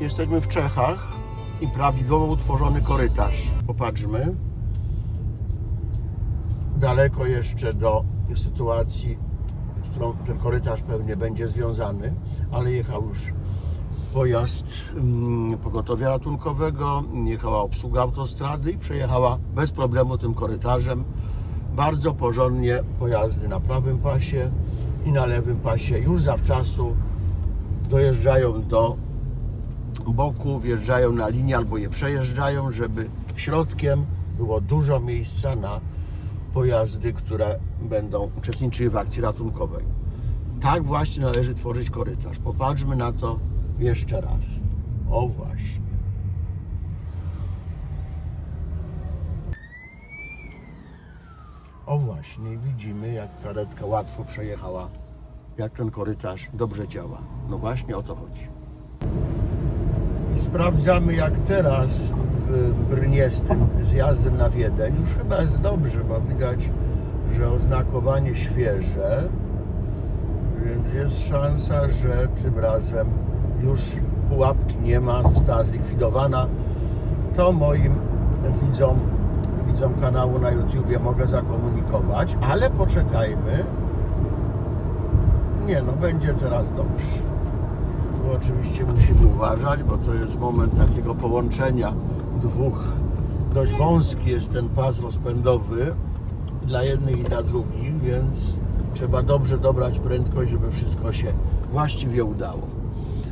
Jesteśmy w Czechach i prawidłowo utworzony korytarz. Popatrzmy. Daleko jeszcze do sytuacji, z którą ten korytarz pewnie będzie związany, ale jechał już pojazd mm, pogotowia ratunkowego, jechała obsługa autostrady i przejechała bez problemu tym korytarzem. Bardzo porządnie pojazdy na prawym pasie i na lewym pasie już zawczasu dojeżdżają do boku, wjeżdżają na linię albo je przejeżdżają, żeby środkiem było dużo miejsca na pojazdy, które będą uczestniczyły w akcji ratunkowej. Tak właśnie należy tworzyć korytarz. Popatrzmy na to jeszcze raz. O właśnie. O właśnie, widzimy jak karetka łatwo przejechała, jak ten korytarz dobrze działa. No właśnie o to chodzi. Sprawdzamy jak teraz w Brnie z tym zjazdem na Wiedeń. Już chyba jest dobrze, bo widać, że oznakowanie świeże, więc jest szansa, że tym razem już pułapki nie ma, została zlikwidowana. To moim widzom, widzom kanału na YouTubie mogę zakomunikować, ale poczekajmy. Nie no, będzie teraz dobrze. Oczywiście musimy uważać, bo to jest moment takiego połączenia dwóch. Dość wąski jest ten pas rozpędowy dla jednych i dla drugich, więc trzeba dobrze dobrać prędkość, żeby wszystko się właściwie udało.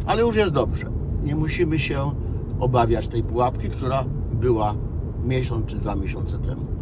Ale już jest dobrze. Nie musimy się obawiać tej pułapki, która była miesiąc czy dwa miesiące temu.